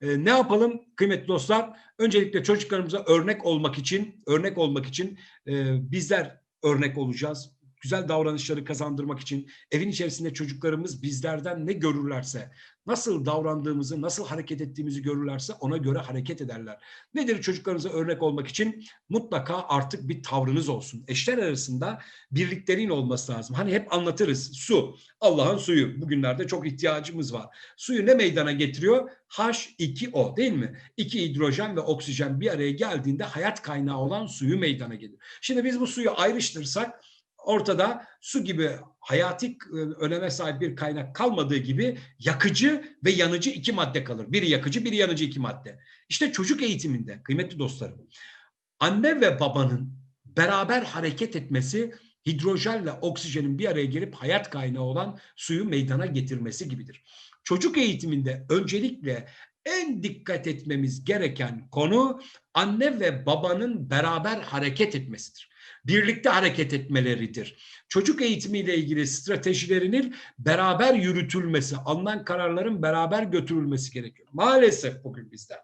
E, ne yapalım kıymetli dostlar? Öncelikle çocuklarımıza örnek olmak için, örnek olmak için e, bizler örnek olacağız. Güzel davranışları kazandırmak için evin içerisinde çocuklarımız bizlerden ne görürlerse, nasıl davrandığımızı, nasıl hareket ettiğimizi görürlerse ona göre hareket ederler. Nedir çocuklarınıza örnek olmak için? Mutlaka artık bir tavrınız olsun. Eşler arasında birliklerin olması lazım. Hani hep anlatırız. Su, Allah'ın suyu. Bugünlerde çok ihtiyacımız var. Suyu ne meydana getiriyor? H2O değil mi? İki hidrojen ve oksijen bir araya geldiğinde hayat kaynağı olan suyu meydana gelir. Şimdi biz bu suyu ayrıştırsak ortada su gibi hayati e, öneme sahip bir kaynak kalmadığı gibi yakıcı ve yanıcı iki madde kalır. Biri yakıcı, biri yanıcı iki madde. İşte çocuk eğitiminde kıymetli dostlarım, anne ve babanın beraber hareket etmesi hidrojenle oksijenin bir araya gelip hayat kaynağı olan suyu meydana getirmesi gibidir. Çocuk eğitiminde öncelikle en dikkat etmemiz gereken konu anne ve babanın beraber hareket etmesidir birlikte hareket etmeleridir. Çocuk eğitimiyle ilgili stratejilerinin beraber yürütülmesi, alınan kararların beraber götürülmesi gerekiyor. Maalesef bugün bizler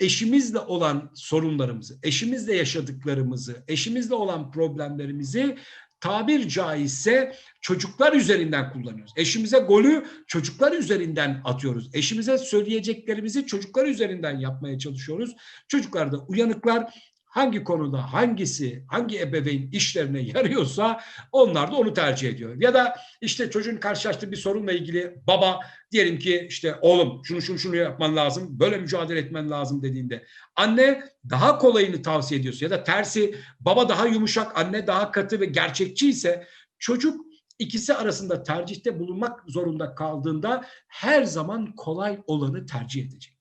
eşimizle olan sorunlarımızı, eşimizle yaşadıklarımızı, eşimizle olan problemlerimizi tabir caizse çocuklar üzerinden kullanıyoruz. Eşimize golü çocuklar üzerinden atıyoruz. Eşimize söyleyeceklerimizi çocuklar üzerinden yapmaya çalışıyoruz. Çocuklar da uyanıklar hangi konuda hangisi hangi ebeveyn işlerine yarıyorsa onlar da onu tercih ediyor. Ya da işte çocuğun karşılaştığı bir sorunla ilgili baba diyelim ki işte oğlum şunu şunu şunu yapman lazım böyle mücadele etmen lazım dediğinde anne daha kolayını tavsiye ediyorsa ya da tersi baba daha yumuşak anne daha katı ve gerçekçi ise çocuk ikisi arasında tercihte bulunmak zorunda kaldığında her zaman kolay olanı tercih edecek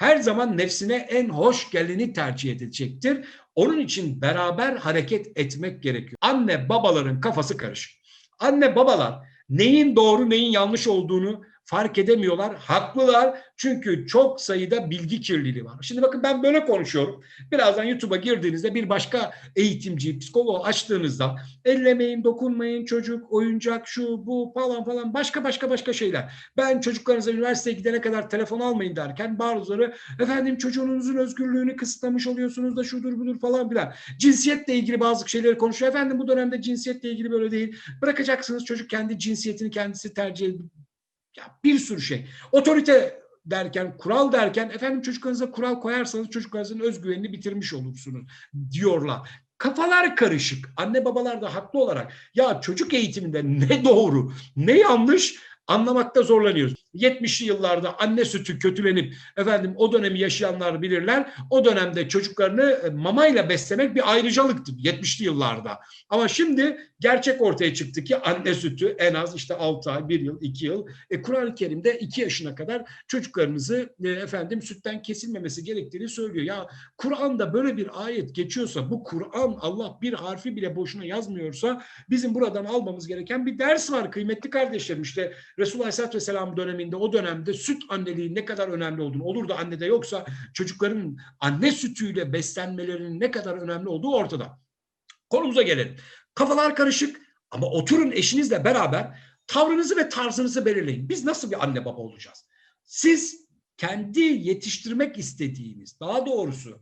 her zaman nefsine en hoş geleni tercih edecektir. Onun için beraber hareket etmek gerekiyor. Anne babaların kafası karışık. Anne babalar neyin doğru neyin yanlış olduğunu fark edemiyorlar. Haklılar çünkü çok sayıda bilgi kirliliği var. Şimdi bakın ben böyle konuşuyorum. Birazdan YouTube'a girdiğinizde bir başka eğitimci, psikoloğu açtığınızda ellemeyin, dokunmayın, çocuk, oyuncak, şu, bu falan falan başka başka başka şeyler. Ben çocuklarınıza üniversiteye gidene kadar telefon almayın derken bazıları efendim çocuğunuzun özgürlüğünü kısıtlamış oluyorsunuz da şudur budur falan filan. Cinsiyetle ilgili bazı şeyleri konuşuyor. Efendim bu dönemde cinsiyetle ilgili böyle değil. Bırakacaksınız çocuk kendi cinsiyetini kendisi tercih ya bir sürü şey. Otorite derken, kural derken efendim çocuklarınıza kural koyarsanız çocuklarınızın özgüvenini bitirmiş olursunuz diyorlar. Kafalar karışık. Anne babalar da haklı olarak ya çocuk eğitiminde ne doğru ne yanlış anlamakta zorlanıyoruz. 70'li yıllarda anne sütü kötülenip efendim o dönemi yaşayanlar bilirler. O dönemde çocuklarını e, mamayla beslemek bir ayrıcalıktı 70'li yıllarda. Ama şimdi gerçek ortaya çıktı ki anne sütü en az işte 6 ay, 1 yıl, 2 yıl. E, Kur'an-ı Kerim'de 2 yaşına kadar çocuklarınızı e, efendim sütten kesilmemesi gerektiğini söylüyor. Ya Kur'an'da böyle bir ayet geçiyorsa bu Kur'an Allah bir harfi bile boşuna yazmıyorsa bizim buradan almamız gereken bir ders var kıymetli kardeşlerim. İşte Resulullah Aleyhisselatü Vesselam döneminde o dönemde süt anneliğin ne kadar önemli olduğunu olur da annede yoksa çocukların anne sütüyle beslenmelerinin ne kadar önemli olduğu ortada. Konumuza gelelim. Kafalar karışık ama oturun eşinizle beraber tavrınızı ve tarzınızı belirleyin. Biz nasıl bir anne baba olacağız? Siz kendi yetiştirmek istediğiniz, daha doğrusu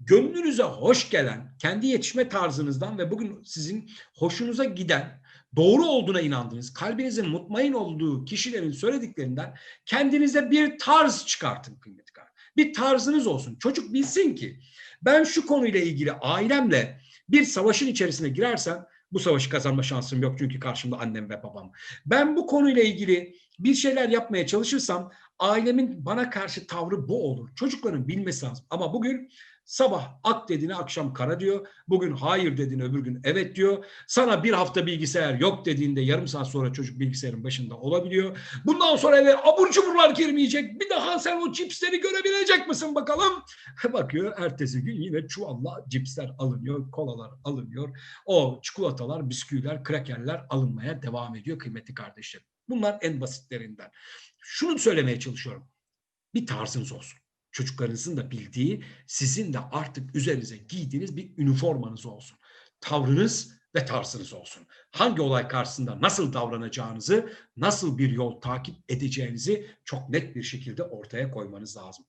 gönlünüze hoş gelen, kendi yetişme tarzınızdan ve bugün sizin hoşunuza giden, doğru olduğuna inandığınız, kalbinizin mutmain olduğu kişilerin söylediklerinden kendinize bir tarz çıkartın kıymetli kardeşim. Bir tarzınız olsun. Çocuk bilsin ki ben şu konuyla ilgili ailemle bir savaşın içerisine girersem bu savaşı kazanma şansım yok çünkü karşımda annem ve babam. Ben bu konuyla ilgili bir şeyler yapmaya çalışırsam ailemin bana karşı tavrı bu olur. Çocukların bilmesi lazım. Ama bugün Sabah ak dediğine akşam kara diyor. Bugün hayır dediğine öbür gün evet diyor. Sana bir hafta bilgisayar yok dediğinde yarım saat sonra çocuk bilgisayarın başında olabiliyor. Bundan sonra eve abur cuburlar girmeyecek. Bir daha sen o cipsleri görebilecek misin bakalım? Bakıyor ertesi gün yine çuvalla cipsler alınıyor, kolalar alınıyor. O çikolatalar, bisküviler, krakerler alınmaya devam ediyor kıymetli kardeşlerim. Bunlar en basitlerinden. Şunu söylemeye çalışıyorum. Bir tarzınız olsun çocuklarınızın da bildiği, sizin de artık üzerinize giydiğiniz bir üniformanız olsun. Tavrınız ve tarzınız olsun. Hangi olay karşısında nasıl davranacağınızı, nasıl bir yol takip edeceğinizi çok net bir şekilde ortaya koymanız lazım.